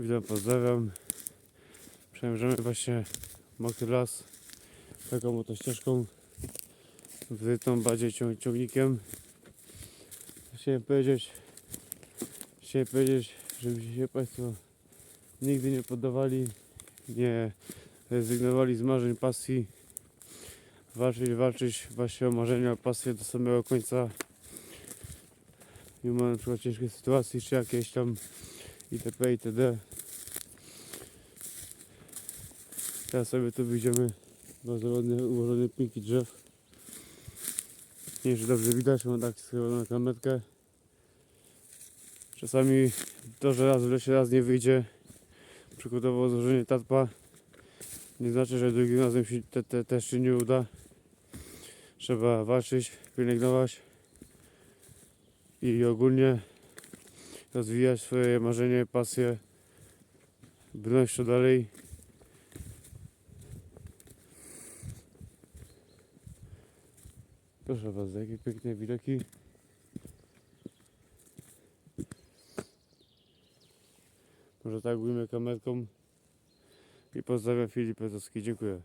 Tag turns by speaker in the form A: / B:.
A: Witam, pozdrawiam. Przemierzamy właśnie mokry las taką oto ścieżką wytą bardziej cią, ciągnikiem. Chciałem powiedzieć, chciałem powiedzieć, żebyście się Państwo nigdy nie poddawali, nie rezygnowali z marzeń, pasji, walczyć, walczyć właśnie o marzenia, pasję do samego końca. Mimo na przykład ciężkiej sytuacji, czy jakieś tam itp. itd. Teraz sobie tu wyjdziemy bardzo ładnie ułożone pinki drzew. Nie czy dobrze widać, mam tak schowioną kamerkę. Czasami to, że raz w lesie, raz nie wyjdzie. Przykładowo złożenie tarpa. Nie znaczy, że drugim razem się te, te, też się nie uda. Trzeba walczyć, pielęgnować i ogólnie rozwijać swoje marzenie, pasje, brnąć to dalej. Proszę bardzo, jakie piękne widoki. Może tak ujmę kamerką i pozdrawiam Filip Petowski, dziękuję.